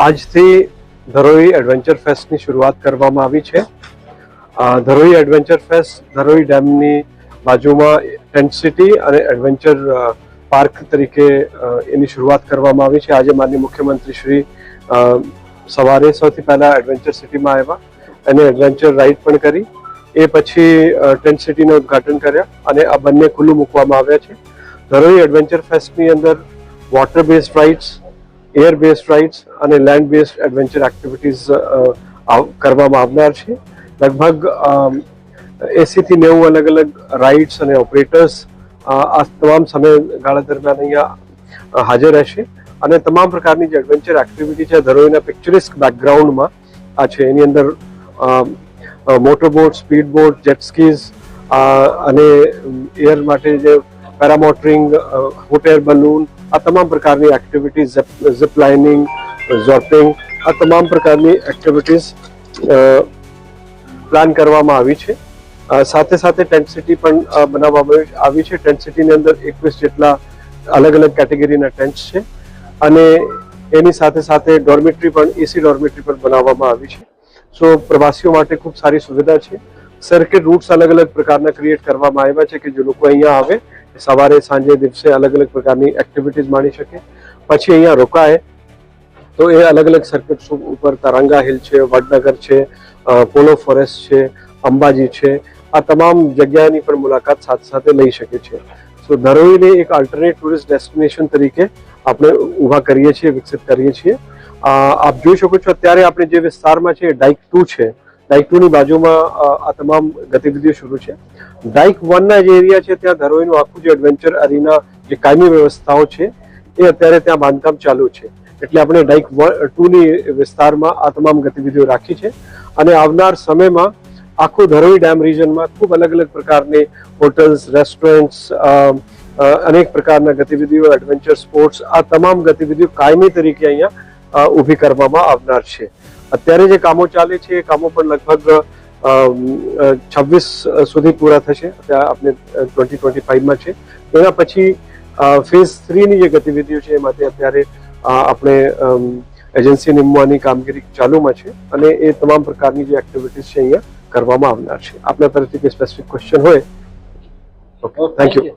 આજથી ધરોઈ એડવેન્ચર ફેસ્ટની શરૂઆત કરવામાં આવી છે. ધરોઈ એડવેન્ચર ફેસ્ટ ધરોઈ ડેમની બાજુમાં ટેન્ટ સિટી અને એડવેન્ચર પાર્ક તરીકે એની શરૂઆત કરવામાં આવી છે. આજે માનનીય મુખ્યમંત્રી શ્રી સવારે સૌથી પહેલા એડવેન્ચર સિટીમાં આવ્યા. અને એડવેન્ચર રાઇડ પણ કરી. એ પછી ટેન્ટ સિટીનું ઉદ્ઘાટન કર્યા અને આ બંને ખુલ્લું મૂકવામાં આવ્યા છે. ધરોઈ એડવેન્ચર ફેસ્ટની અંદર water base rides air base rides અને લેન્ડ બેઝ એડવેન્ચર એક્ટિવિટીઝ કરવામાં આવનાર છે. લગભગ એસીથી નેવું અલગ અલગ રાઇડ્સ અને ઓપરેટર્સ આ તમામ સમયગાળા દરમિયાન અહીંયા હાજર રહેશે. અને તમામ પ્રકારની જે એડવેન્ચર એક્ટિવિટી છે ધરોઈના પિક્ચરિસ્ક બેકગ્રાઉન્ડમાં આ છે. એની અંદર motor boat speed boat jet skis અને એર માટે જે પેરામોટરિંગ હોટ એર બલૂન, આ તમામ પ્રકારની એક્ટિવિટીઝ ઝિપલાઇનિંગ ઝોપિંગ, આ તમામ પ્રકારની એક્ટિવિટીઝ પ્લાન કરવામાં આવી છે. સાથે સાથે ટેન્ટ સિટી પણ બનાવવામાં આવી છે. ટેન્ટ સિટીની અંદર એકવીસ જેટલા અલગ અલગ કેટેગરીના ટેન્ટ છે. અને એની સાથે સાથે ડોર્મેટરી પણ એસી ડોર્મેટરી પણ બનાવવામાં આવી છે. સો પ્રવાસીઓ માટે ખૂબ સારી સુવિધા છે. સર્કિટ રૂટ્સ અલગ અલગ પ્રકારના ક્રિએટ કરવામાં આવ્યા છે કે જે લોકો અહીંયા આવે સવારે, સાંજે દિવસે અલગ અલગ પ્રકારની એક્ટિવિટીઝ માણી શકે. પછી અહીંયા રોકાય. તો એ અલગ અલગ સર્કિટ ઉપર તરંગા હિલ છે, વડનગર છે પોલો ફોરેસ્ટ છે, અંબાજી છે. આ તમામ જગ્યાની પણ મુલાકાત સાથે સાથે લઈ શકે છે. સો ધરોઈને એક આલ્ટરનેટ ટુરિસ્ટ ડેસ્ટિનેશન તરીકે આપણે ઊભા કરીએ છીએ, વિકસિત કરીએ છીએ. આપ જોઈ શકો છો, અત્યારે આપણે જે વિસ્તારમાં છે, એ ડાઇક ટુ છે. ડાઇક ટુ ની બાજુમાં આ તમામ ગતિવિધિઓ શરૂ છે. ડાઇક વનના જે એરિયા છે, ત્યાં ધરોઈનું આખું જે એડવેન્ચર અરીના જે કાયમી વ્યવસ્થાઓ છે, એ અત્યારે ત્યાં બાંધકામ ચાલુ છે. એટલે આપણે ડાઇક ટુ ની વિસ્તારમાં આ તમામ ગતિવિધિઓ રાખી છે. અને આવનાર સમયમાં આખું ધરોઈ ડેમ રિજનમાં ખૂબ અલગ અલગ પ્રકારની હોટલ્સ, રેસ્ટોરન્ટ્સ અનેક પ્રકારના ગતિવિધિઓ એડવેન્ચર સ્પોર્ટ્સ આ તમામ ગતિવિધિઓ કાયમી તરીકે અહીંયા ઊભી કરવામાં આવનાર છે. અત્યારે જે કામો ચાલે છે એ કામો પણ લગભગ છવ્વીસ સુધી પૂરા થશે. આપણે ટ્વેન્ટી ટ્વેન્ટી ફાઈવમાં છે. એના પછી ફેઝ થ્રીની જે ગતિવિધિઓ છે એ માટે અત્યારે આપણે એજન્સી નિમવાની કામગીરી ચાલુમાં છે અને એ તમામ પ્રકારની જે એક્ટિવિટીઝ છે અહીંયા કરવામાં આવનાર છે. આપના તરફથી કોઈ સ્પેસિફિક ક્વેશ્ચન હોય? Okay thank you.